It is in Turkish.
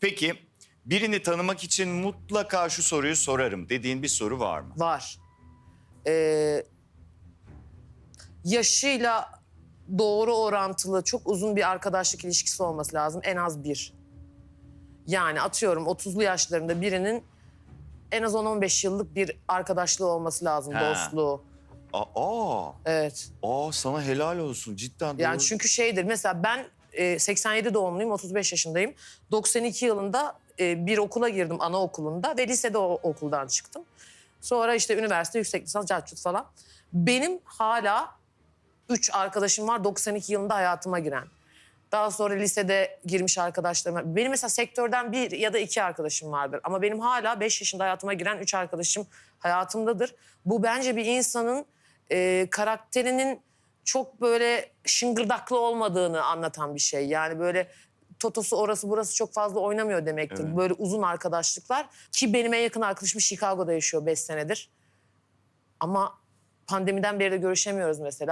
Peki birini tanımak için mutlaka şu soruyu sorarım dediğin bir soru var mı? Var. Ee, yaşıyla doğru orantılı çok uzun bir arkadaşlık ilişkisi olması lazım. En az bir. Yani atıyorum 30'lu yaşlarında birinin en az 10-15 yıllık bir arkadaşlığı olması lazım. Ha. Dostluğu. Aa, aa, Evet. aa, sana helal olsun cidden. Yani doğru. çünkü şeydir mesela ben e, 87 doğumluyum 35 yaşındayım. 92 yılında e, bir okula girdim anaokulunda ve lisede o okuldan çıktım. Sonra işte üniversite yüksek lisans carçut falan. Benim hala 3 arkadaşım var 92 yılında hayatıma giren. Daha sonra lisede girmiş arkadaşlarım. Benim mesela sektörden bir ya da iki arkadaşım vardır. Ama benim hala 5 yaşında hayatıma giren 3 arkadaşım hayatımdadır. Bu bence bir insanın e, karakterinin çok böyle şıngırdaklı olmadığını anlatan bir şey. Yani böyle totosu orası burası çok fazla oynamıyor demektir. Evet. Böyle uzun arkadaşlıklar. Ki benim en yakın arkadaşım Chicago'da yaşıyor 5 senedir. Ama pandemiden beri de görüşemiyoruz mesela.